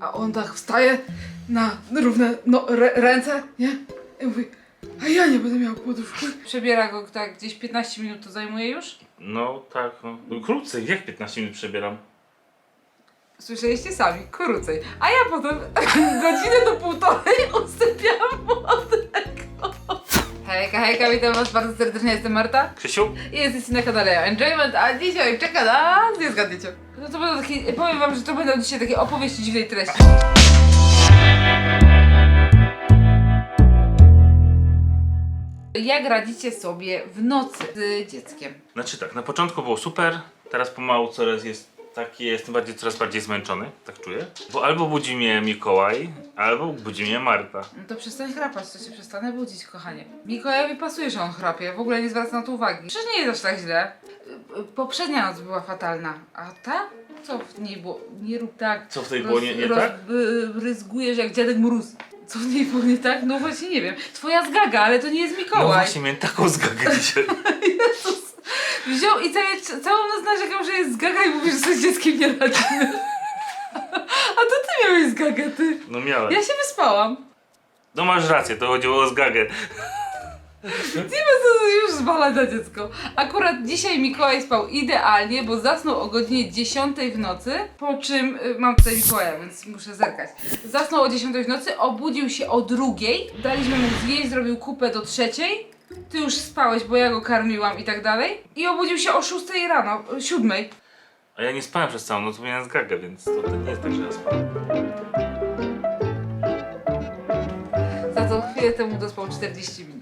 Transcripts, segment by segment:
A on tak wstaje na równe no, rę- ręce, nie? I mówi, a ja nie będę miał poduszki. Przebiera go tak gdzieś 15 minut to zajmuje już. No tak, no. no krócej, jak 15 minut przebieram? Słyszeliście sami, krócej. A ja potem godzinę do półtorej usypiam młodego. Hejka, hejka, witam was bardzo serdecznie, jestem Marta. Krzysiu? I jesteście na kanale Enjoyment, a dzisiaj czeka nas, nie zgadniecie. No to będą takie, powiem wam, że to będą dzisiaj takie opowieści dziwnej treści. Jak radzicie sobie w nocy z dzieckiem? Znaczy tak, na początku było super, teraz pomału coraz jest taki, jestem bardziej, coraz bardziej zmęczony, tak czuję. Bo albo budzi mnie Mikołaj, albo budzi mnie Marta. No to przestań chrapać, to się przestanę budzić, kochanie. Mikołajowi pasuje, że on chrapie, w ogóle nie zwraca na to uwagi. Przecież nie jest aż tak źle. Y, y, Poprzednia noc była fatalna, a ta? Co w niej było? Nie rób tak. Co w tej było nie- nie tak? Rozbryzgujesz jak dziadek mróz. Co w niej było nie tak? No właśnie nie wiem. Twoja zgaga, ale to nie jest No Mikołaj. właśnie, miałem taką zgagę dzisiaj. Jezus. Wziął i całe, całą noc narzekał, że jest zgaga i mówi, że sobie z dzieckiem nie radzimy. A to ty miałeś zgagę, ty. No miałem. Ja się wyspałam. No masz rację, to chodziło o zgagę. Nie ma co już zwalać na dziecko. Akurat dzisiaj Mikołaj spał idealnie, bo zasnął o godzinie 10 w nocy, po czym, y, mam tutaj Mikołaja, więc muszę zerkać. Zasnął o 10 w nocy, obudził się o drugiej, daliśmy mu zjeść, zrobił kupę do trzeciej. Ty już spałeś, bo ja go karmiłam i tak dalej. I obudził się o 6 rano, y, 7. A ja nie spałem przez całą noc, bo miałem zgagę, więc to, to nie jest tak, że ja spałem. Za to chwilę temu dospał 40 minut.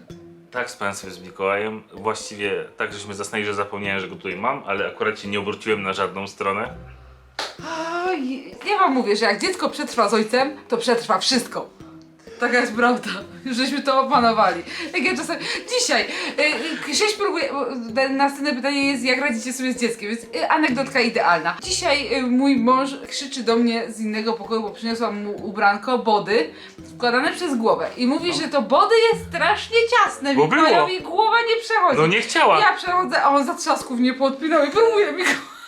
Tak, spałem sobie z Mikołajem. Właściwie tak, żeśmy zasnęli, że zapomniałem, że go tutaj mam, ale akurat się nie obróciłem na żadną stronę. Oj, ja wam mówię, że jak dziecko przetrwa z ojcem, to przetrwa wszystko. Taka jest prawda. Już żeśmy to opanowali. Jak ja czasem... Dzisiaj! Y, Krzyś próbuje... bo Następne pytanie jest, jak radzicie sobie z dzieckiem, więc y, anegdotka idealna. Dzisiaj y, mój mąż krzyczy do mnie z innego pokoju, bo przyniosłam mu ubranko, body, wkładane przez głowę. I mówi, że to body jest strasznie ciasne. Bo było. Mikołajowi głowa nie przechodzi. No nie chciała! Ja przechodzę, a on za trzasków mnie podpinał i próbuje mi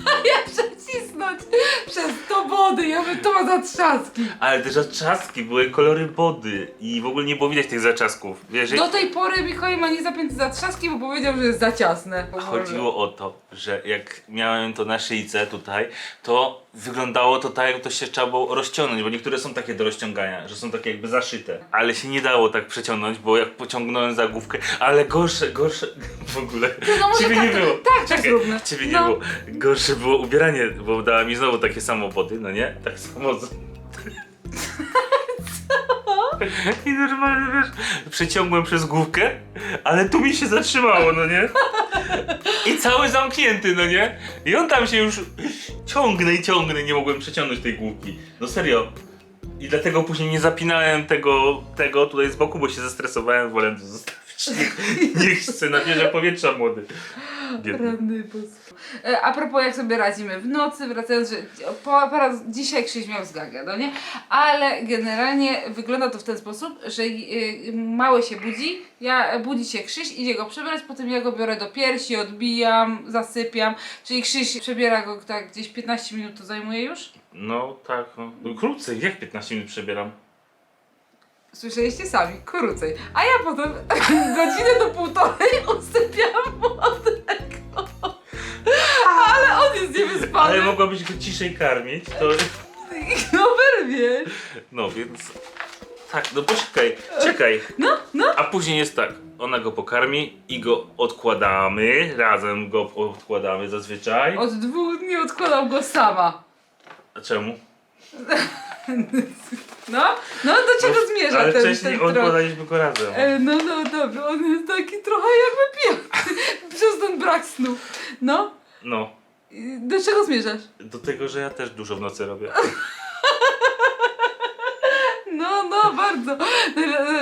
ja przecisnąć przez to wody. Ja mówię, to ma za trzaski. Ale te zaczaski były kolory wody i w ogóle nie było widać tych zaczasków. Wiesz, Do tej pory Mikołaj ma nie zapięty za trzaski, bo powiedział, że jest za ciasne. Chodziło o to, że jak miałem to na szyjce tutaj, to wyglądało to tak, jakby to się trzeba było rozciągnąć, bo niektóre są takie do rozciągania, że są takie jakby zaszyte. Ale się nie dało tak przeciągnąć, bo jak pociągnąłem za główkę, ale gorsze, gorsze w ogóle. no może ciebie tak nie było. tak Czekaj, zróbmy. Ciebie nie No. było. Gorsze było ubieranie, bo dała mi znowu takie samochody, no nie? Tak samo. I normalnie wiesz, przeciągłem przez główkę, ale tu mi się zatrzymało, no nie? I cały zamknięty, no nie? I on tam się już ciągnę i ciągnę, nie mogłem przeciągnąć tej główki. No serio. I dlatego później nie zapinałem tego, tego tutaj z boku, bo się zestresowałem, wolę to zostawić. Niech, chce nabierze powietrza młody. Biedny. Ranny bosko. E, A propos jak sobie radzimy w nocy, wracając, że po, po raz, dzisiaj Krzyś miał zgagę, no nie? Ale generalnie wygląda to w ten sposób, że y, mały się budzi, ja budzi się Krzyś, idzie go przebrać, potem ja go biorę do piersi, odbijam, zasypiam, czyli Krzyś przebiera go tak gdzieś 15 minut to zajmuje już. No tak, no. no. Krócej, jak 15 minut przebieram? Słyszeliście sami, krócej. A ja potem godzinę do półtorej usypiam młodego. Ale on jest niewyspany. Ale mogłabyś go ciszej karmić, to... No wyrwie. No więc... Tak, no poczekaj, czekaj. No, no. A później jest tak, ona go pokarmi i go odkładamy, razem go odkładamy zazwyczaj. Od dwóch dni odkładał go sama. A czemu? No, no do czego zmierza Ale ten, wcześniej ten trochę? odkładaliśmy go razem. E, no, no, dobrze, on jest taki trochę jakby pijany przez ten brak snu. No, No, i do czego zmierzasz? do tego, że ja też dużo w nocy robię. No, no, bardzo.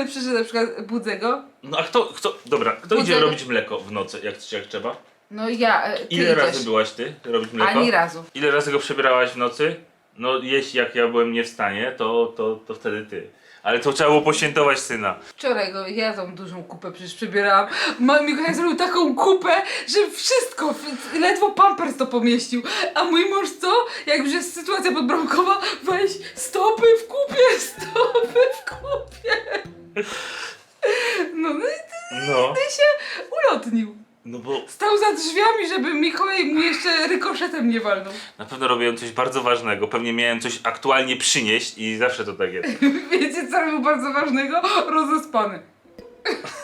Przyszedł na przykład, budzę go. No a kto, kto, dobra, kto idzie robić mleko w nocy, jak, jak trzeba? No ja, e, ty Ile idziesz. razy byłaś ty robić mleko? Ani razu. Ile razy go przebierałaś w nocy? No jeśli jak ja byłem nie w stanie, to, to, to wtedy ty. Ale to trzeba było poświętować syna. Wczoraj go, ja tą dużą kupę przecież przebierałam. Ma- Mikołaj zrobił taką kupę, że wszystko, ledwo pampers to pomieścił. A mój mąż co? Jak już sytuacja podbramkowa, weź stopy w żeby Mikołaj mu jeszcze rykoszetem nie walnął. Na pewno robiłem coś bardzo ważnego. Pewnie miałem coś aktualnie przynieść i zawsze to tak jest. Wiecie co robił bardzo ważnego? Rozespany.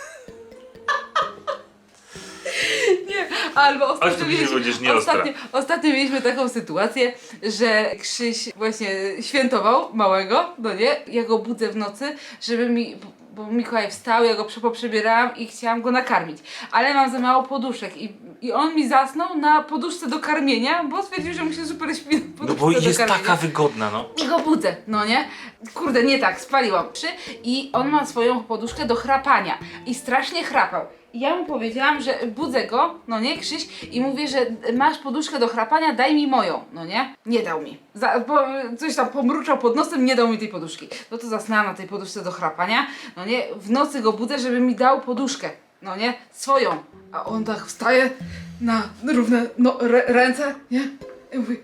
Nie, albo ostatnio mieliśmy, będziesz nieostra. ostatnio, ostatnio mieliśmy taką sytuację, że Krzyś właśnie świętował małego, no nie? Ja go budzę w nocy, żeby mi, bo Mikołaj wstał, ja go prze- poprzebierałam i chciałam go nakarmić. Ale mam za mało poduszek i, i on mi zasnął na poduszce do karmienia, bo stwierdził, że mu się super śpi na No poduszce bo do jest karmienia. taka wygodna, no. I go budzę, no nie? Kurde, nie tak, spaliłam. Trzy I on ma swoją poduszkę do chrapania. I strasznie chrapał. Ja mu powiedziałam, że budzę go, no nie, Krzyś, i mówię, że masz poduszkę do chrapania, daj mi moją, no nie? Nie dał mi. Za, bo, coś tam pomruczał pod nosem, nie dał mi tej poduszki. No to zasnęłam na tej poduszce do chrapania, no nie? W nocy go budzę, żeby mi dał poduszkę, no nie? Swoją. A on tak wstaje na równe no, rę- ręce, nie? I mówi,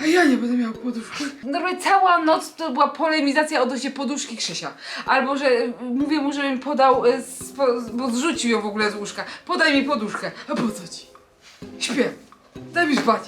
a ja nie będę miał poduszki. Normalnie cała noc to była polemizacja odnośnie poduszki Krzysia. Albo, że y, mówię mu, żeby mi podał, y, spo, bo zrzucił ją w ogóle z łóżka. Podaj mi poduszkę. A po co ci? Śpię. Daj mi spać.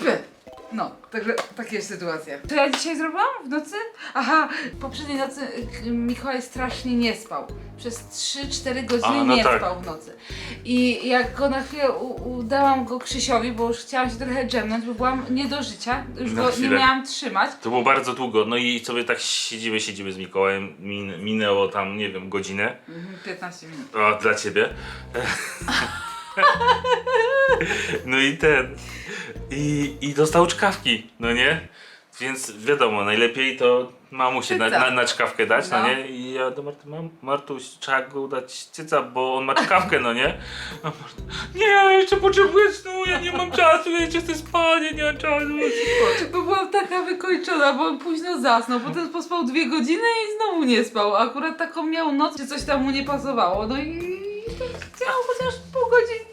Śpię. No, także takie jest sytuacja. Co ja dzisiaj zrobiłam w nocy? Aha, poprzedniej nocy y, Mikołaj strasznie nie spał. Przez 3-4 godziny A, no nie tak. spał w nocy. I jak go na chwilę u, udałam go Krzysiowi, bo już chciałam się trochę drzemnąć, bo byłam nie do życia, już Na go nie chwilę. miałam trzymać. To było bardzo długo, no i sobie tak siedzimy, siedzimy z Mikołajem, Min, minęło tam, nie wiem, godzinę, Mhm, 15 minut. o, dla ciebie. No i ten, i, i dostał czkawki, no nie? Więc wiadomo, najlepiej to mamusie na, na, na czkawkę dać, no. No. nie? I ja do Marty, mam, Martuś, trzeba go dać cyca, bo on ma czkawkę, no nie? A Marta, nie, ja jeszcze potrzebuję snu, ja nie mam czasu, ja jeszcze chcę spać, ja nie mam czasu. spać. Bo byłam taka wykończona, bo on późno zasnął, potem pospał dwie godziny i znowu nie spał. Akurat taką miał noc, że coś tam mu nie pasowało. No i chciał chociaż pół godziny,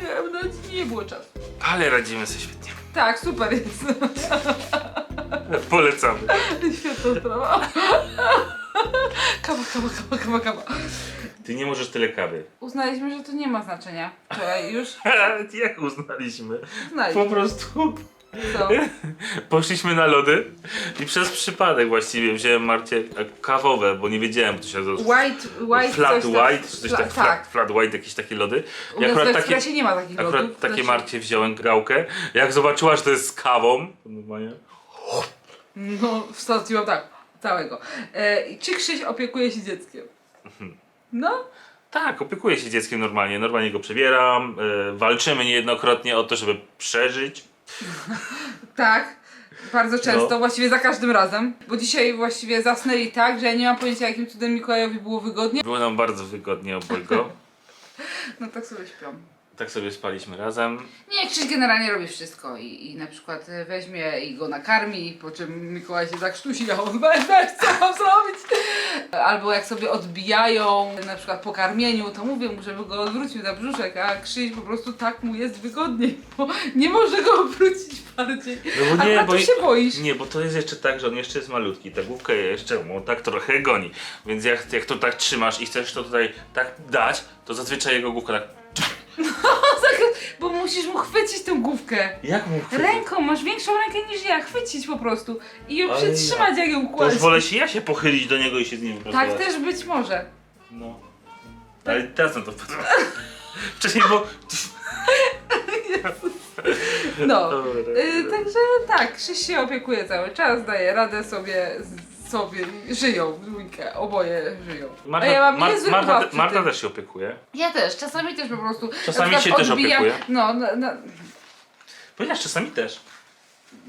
wiem, no nie było czasu. Ale radzimy sobie świetnie. Tak, super jest. Polecamy. Świetna sprawa. Kawa, kawa, kawa, kawa, kawa. Ty nie możesz tyle kawy. Uznaliśmy, że to nie ma znaczenia. Wczoraj już Jak uznaliśmy? Po znaliśmy. prostu Co? poszliśmy na lody i przez przypadek właściwie wziąłem Marcie kawowe, bo nie wiedziałem, co się nazywa. White, white, Flat coś tam- white, czy coś Fla- tak, tak. flat, flat white, jakieś takie lody. U I nas w akurat takie, Ekspresie nie ma takich akurat lodów. takie Znaczy- Marcie wziąłem gałkę. Jak zobaczyła, że to jest z kawą, to normalnie. No, wsadziłam tak, całego. E, czy Krzyś opiekuje się dzieckiem? No, Tak, opiekuję się dzieckiem normalnie. Normalnie go przebieram. e, walczymy niejednokrotnie o to, żeby przeżyć. tak. Bardzo często, No. właściwie za każdym razem. Bo dzisiaj właściwie zasnęli tak, że ja nie mam pojęcia, jakim cudem Mikołajowi było wygodnie. Było nam bardzo wygodnie obojgo. No tak sobie śpią. Tak sobie spaliśmy razem. Nie, Krzyś generalnie robi wszystko i, i na przykład e, weźmie i go nakarmi, po czym Mikołaj się zakrztusi, a on weź, co mam zrobić? Albo jak sobie odbijają, na przykład po karmieniu, to mówię mu, żeby go odwrócił na brzuszek, a Krzyś po prostu tak mu jest wygodniej, bo nie może go obrócić bardziej. No bo nie, Akurat bo się boisz. Nie, bo to jest jeszcze tak, że on jeszcze jest malutki, ta główka jeszcze mu tak trochę goni. Więc jak, jak to tak trzymasz i chcesz to tutaj tak dać, to zazwyczaj jego główka tak... Bo musisz mu chwycić tę główkę. Jak mu chwycić? Ręką, masz większą rękę niż ja, chwycić po prostu i ją Ale przytrzymać jak ją To już wolę się ja się pochylić do niego i się z nim. Tak też być może. No. Ale teraz na to wpadłem. Wcześniej bo... No. Dobra. Y, także tak, Krzyś się opiekuje cały czas, daje radę sobie, z- sobie żyją w dwójkę, oboje żyją. Marta, A ja mam Mar- niezły Marta, przy Marta też się opiekuje. Ja też, czasami też po prostu. Czasami na przykład się też opiekuje? No, na, na, Powiedziałeś czasami też.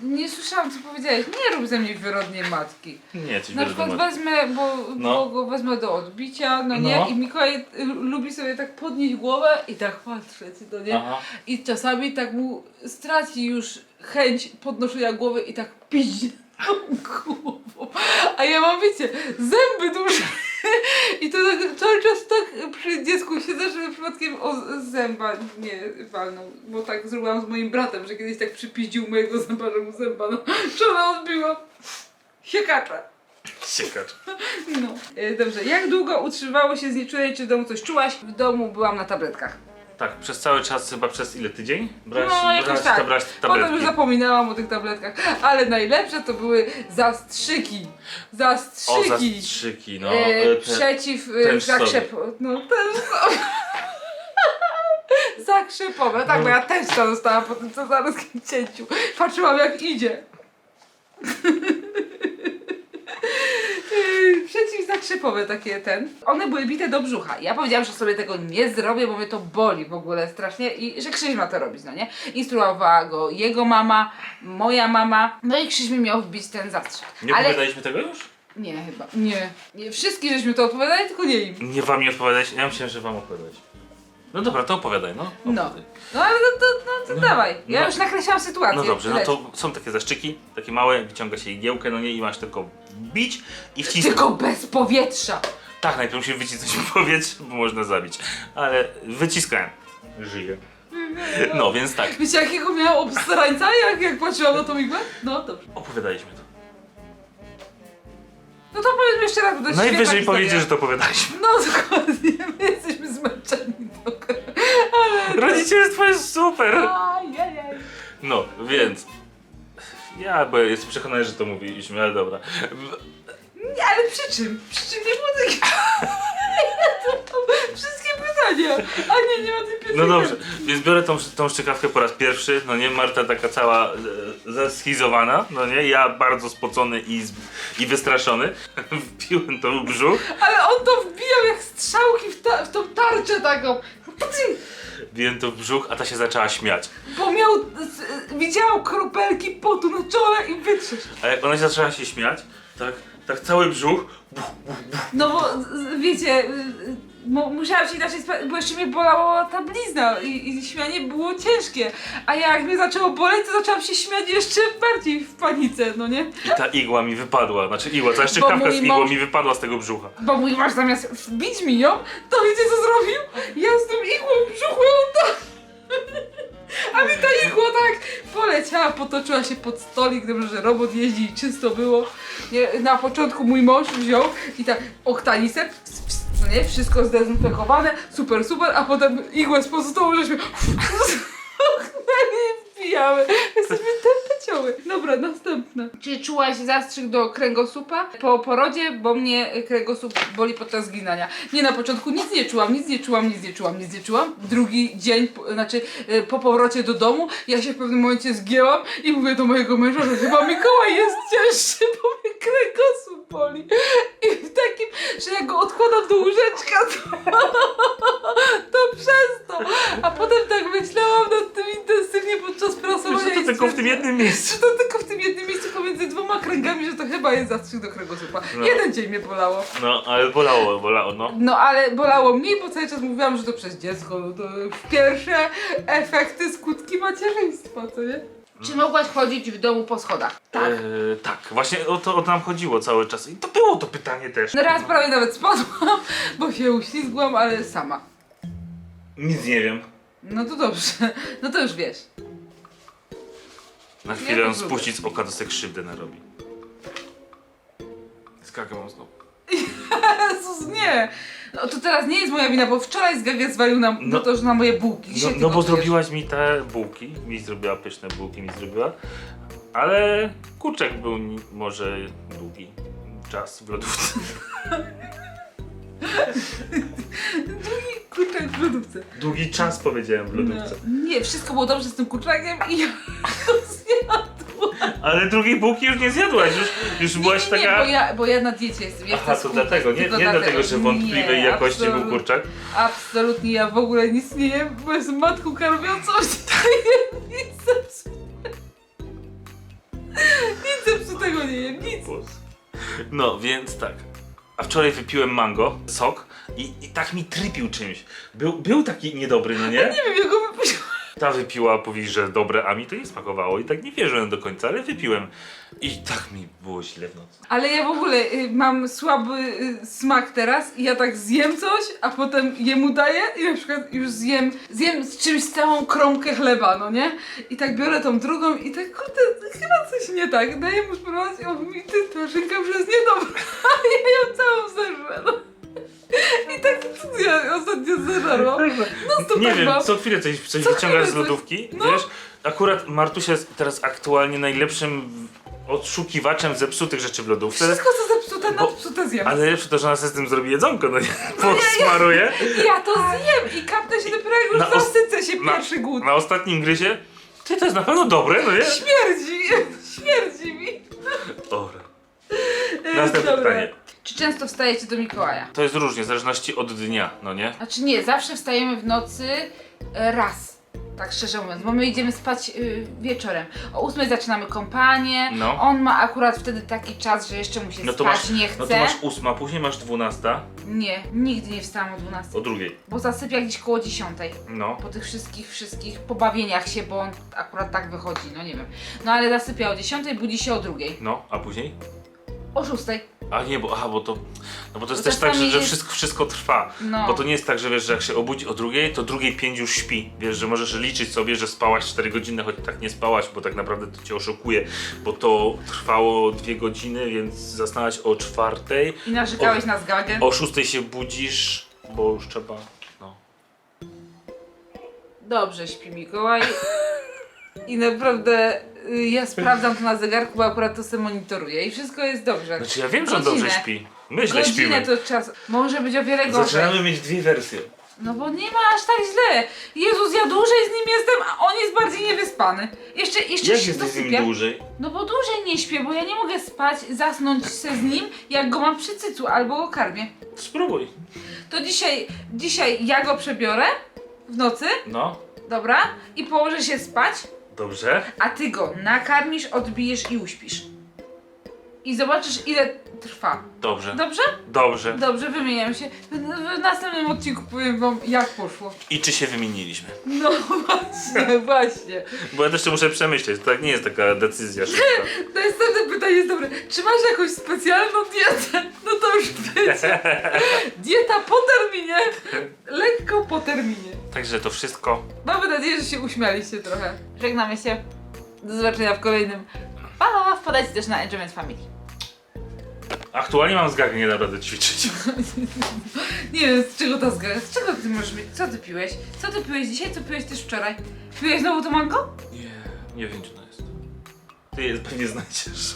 nie słyszałam co powiedziałeś. Nie rób ze mnie wyrodnie matki. Nie, coś Na przykład wezmę, bo, No. bo go wezmę do odbicia, no nie? No. I Mikołaj y, lubi sobie tak podnieść głowę i tak patrzeć, no nie? Aha. I czasami tak mu straci już chęć podnoszenia głowy i tak piździ głową. A ja mam, wiecie, zęby duże. I to tak, cały czas tak przy dziecku siedzę, żeby przypadkiem o zęba nie walnął. Bo tak zrobiłam z moim bratem, że kiedyś tak przypiździł mojego zęba, że mu zęba no, czole odbiła. Siekacza. Siekacz. No. E, Dobrze, jak długo utrzymywało się znieczulenie, czy w domu coś czułaś? W domu byłam na tabletkach. Tak, przez cały czas, chyba przez ile, tydzień? Brałeś, No jakoś brałeś, tak. brałeś Potem już tabletki. zapominałam o tych tabletkach. Ale najlepsze to były zastrzyki. O, Zastrzyki. zastrzyki, no. e, e, te- przeciw e, zakrzep... No też Zakrzepowe. Tak, bo ja też to dostałam po tym cesarskim cięciu. Patrzyłam jak idzie. Przeciwzakrzepowe takie ten. One były bite do brzucha. Ja powiedziałam, że sobie tego nie zrobię, bo mnie to boli w ogóle strasznie i że Krzyś ma to robić, no nie? Instruowała go jego mama, moja mama. No i Krzyś mi miał wbić ten zastrzyk. Nie Ale opowiadaliśmy tego już? nie chyba. Nie. nie. Wszystkie żeśmy to odpowiadali, tylko nie im. Nie wam nie odpowiadać, ja myślałem, że wam opowiadać. No dobra, to opowiadaj, no. No. Opowiadaj. No ale no to, no, to dawaj. Ja no. już nakreślałam sytuację. No dobrze, no Leć. to są takie zaszczyki, takie małe, wyciąga się igiełkę, no nie, i masz tylko bić i wcisnąć. Tylko bez powietrza. Tak, najpierw musimy wycisnąć powietrze, bo można zabić. Ale wyciskałem. Żyję. No, więc tak, Wiecie jakiego miałam obstarańca, jak, jak patrzyłam na tą igłę? No dobrze. opowiadaliśmy to. No to powiedzmy jeszcze raz, bo to jest świetna Najwyżej historia. powiedzieć, że to opowiadaliśmy. No dokładnie, my jesteśmy zmęczeni trochę. Rodzicielstwo jest super! Ajajaj. No, więc... Ja bo jestem przekonany, że to mówiliśmy, ale dobra. Nie, ale przy czym? Przy czym nie było takiego... Ja tu mam Wszystkie pytania. A nie, nie ma tej pierwszej No dobrze, więc biorę tą, tą szczykawkę po raz pierwszy, no nie, Marta taka cała e, zeschizowana, no nie, ja bardzo spocony i, z- i wystraszony, wpiłem to w brzuch, Ale on to wbijał jak strzałki w, ta, w tą tarczę taką. Wbiłem to w brzuch, a ta się zaczęła śmiać. Bo miał, z- widział kropelki potu na czole i wytrzesz. A jak ona zaczęła się śmiać, tak, tak cały brzuch, No bo z- z- wiecie, y, y, mu- musiałam się inaczej spać, bo jeszcze mnie bolała ta blizna i, i śmianie było ciężkie. A jak mnie zaczęło boleć, to zaczęłam się śmiać jeszcze bardziej w panice, no nie? i ta igła mi wypadła, znaczy igła, cała szczykawka mój z igłą mąż- mi wypadła z tego brzucha. Bo mój masz zamiast wbić mi ją, to wiecie co zrobił? Ja z tym igłą w brzuchu ją. A mi ta igła tak poleciała, potoczyła się pod stolik, dobrze, że robot jeździ i czysto było. Nie, na początku mój mąż wziął i tak ps, no nie, wszystko zdezynfekowane, super, super, a potem igłę z pozostałą żeśmy i wbijały. Jesteśmy tępecioły. Dobra, następne. Czy czułaś zastrzyk do kręgosłupa po porodzie, bo mnie kręgosłup boli podczas zginania. Nie, na początku nic nie czułam, nic nie czułam, nic nie czułam, nic nie czułam. Drugi dzień, znaczy e, po powrocie do domu, ja się w pewnym momencie zgięłam i mówię do mojego męża, że chyba Mikołaj jest cięższy, bo mnie kręgosłup boli. I w takim, że jak go odkładam do łóżeczka, to, to przez to. A potem tak myślałam nad tym intensywnie podczas prasowania Że to tylko w tym jednym miejscu. że to tylko w tym jednym miejscu pomiędzy dwoma kręgami, że to chyba jest zastrzyk do kręgosłupa. No. Jeden dzień mnie bolało. No, ale bolało, bolało, no. No ale bolało mniej, bo cały czas mówiłam, że to przez dziecko, no to pierwsze efekty, skutki macierzyństwa, co nie? Czy mogłaś chodzić w domu po schodach? Tak. E, tak, właśnie o to, o to nam chodziło cały czas. I to było to pytanie też. No raz prawie nawet spadłam, bo się uślizgłam, ale sama. Nic nie wiem. No to dobrze, no to już wiesz. Na chwilę to spuścić z oka, to se krzywdę narobi. Skakał znowu. Jezus, nie! No to teraz nie jest moja wina, bo wczoraj zgawie zwalił na, No. no, to, że na moje bułki. No, no bo zrobiłaś mi te bułki, mi zrobiła pyszne bułki, mi zrobiła. Ale kurczak był może długi czas w lodówce. Drugi kurczak w lodówce. Długi czas powiedziałem w lodówce. No, nie, wszystko było dobrze z tym kurczakiem i ja go zjadłam. Ale drugiej bułki już nie zjadłaś, już, już byłaś nie, nie, taka... bo ja, bo ja na diecie jestem. Ja Aha, chcę to schudnąć, dlatego, nie, tylko nie dlatego, że wątpliwej Nie, jakości był absolut- kurczak. Absolutnie, ja w ogóle nic nie jem, bo jestem matką karmiącą, nie jem nic zepsutego. Nic zepsutego nie jem, nic. No, więc tak. A wczoraj wypiłem mango, sok i, i tak mi trypił czymś. Był, był taki niedobry, no nie? Nie wiem, go. Ta wypiła, mówi, że dobre, a mi to nie smakowało i tak nie wierzyłem do końca, ale wypiłem. I tak mi było źle w nocy. Ale ja w ogóle y, mam słaby y, smak teraz i ja tak zjem coś, a potem jemu daję i na przykład już zjem, zjem z czymś całą kromkę chleba, no nie? I tak biorę tą drugą i tak kurde, chyba coś nie tak. Daję mu spróbować i on mówi, ty, ta szynka już jest niedobra, ja ją całą zerwę, no. I tak ja ostatnio zerwę pożarłam. No to Nie tak wiem, mam. co chwilę coś, coś Co wyciągasz chwilę z coś- lodówki, no. wiesz? Akurat Martusia jest teraz aktualnie najlepszym odszukiwaczem zepsutych rzeczy w lodówce. Wszystko co zepsute, Bo- napsute zjem. Ale najlepsze to, że ona sobie z tym zrobi jedzonko, no nie? Posmaruje. Ja to zjem i kapnę się dopiero jak już Na os- zasycę się na- pierwszy głód. Na ostatnim gryzie. Ty, to jest na pewno dobre, no nie? Śmierdzi, śmierdzi mi. Dobra. E, Następne dobra. pytanie. Czy często wstajecie do Mikołaja? To jest różnie, w zależności od dnia, no nie? Znaczy nie, zawsze wstajemy w nocy e, raz. Tak szczerze mówiąc, bo my idziemy spać y, wieczorem. O ósmej zaczynamy kąpanie. No. On ma akurat wtedy taki czas, że jeszcze mu się No to spać masz, nie chce. no to masz ósma, później masz dwunasta, Nie, nigdy nie wstałam o 12. o drugiej. Bo zasypia gdzieś koło 10. No. Po tych wszystkich, wszystkich pobawieniach się, bo on akurat tak wychodzi, no nie wiem. No ale zasypia o 10, budzi się o drugiej. No, a później? O 6. A nie, bo, aha, bo to, no bo to jest też tak, że, czasami że jest- wszystko, wszystko trwa. No. Bo to nie jest tak, że wiesz, że jak się obudzi o drugiej, to drugiej pięć już śpi. Wiesz, że możesz liczyć sobie, że spałaś 4 godziny, choć tak nie spałaś, bo tak naprawdę to cię oszukuje, bo to trwało 2 godziny, więc zasnęłaś o czwartej, I narzekałeś na zgagę. o szóstej się budzisz, bo już trzeba, no. Dobrze śpi Mikołaj. I naprawdę ja sprawdzam to na zegarku, bo akurat to sobie monitoruję i wszystko jest dobrze. Znaczy ja wiem, że on dobrze śpi. My źle Godzinę śpimy. to czas. Może być o wiele gorzej. Zaczynamy mieć dwie wersje. No bo nie ma aż tak źle. Jezus, ja dłużej z nim jestem, a on jest bardziej niewyspany. Jeszcze, jeszcze Jak się jesteś z nim dosypia. dłużej? No bo dłużej nie śpię, bo ja nie mogę spać, zasnąć se z nim, jak go mam przy cycu albo go karmię. Spróbuj. To dzisiaj, dzisiaj ja go przebiorę w nocy, No, dobra, i położę się spać, dobrze. a ty go nakarmisz, odbijesz i uśpisz. I zobaczysz ile trwa. Dobrze. Dobrze? Dobrze. Dobrze, wymieniam się. W, w następnym odcinku powiem wam jak poszło. I czy się wymieniliśmy? No właśnie, właśnie. Bo ja też to muszę przemyśleć, to tak nie jest taka decyzja szybka. Następne pytanie jest dobre. Czy masz jakąś specjalną dietę? No to już wiecie. Dieta po terminie. Lekko po terminie. Także to wszystko. Mamy nadzieję, że się uśmialiście trochę. Żegnamy się. Do zobaczenia w kolejnym. Pa! Wpadajcie też na Enjoyment Family. Aktualnie mam zgagę, nie da rady ćwiczyć. Nie wiem, z czego ta zgaga? Z czego ty możesz mieć? Co ty piłeś? Co ty piłeś dzisiaj? Co piłeś też wczoraj? Piłeś znowu to mango? Nie, nie wiem czy to jest. Ty je pewnie znajdziesz.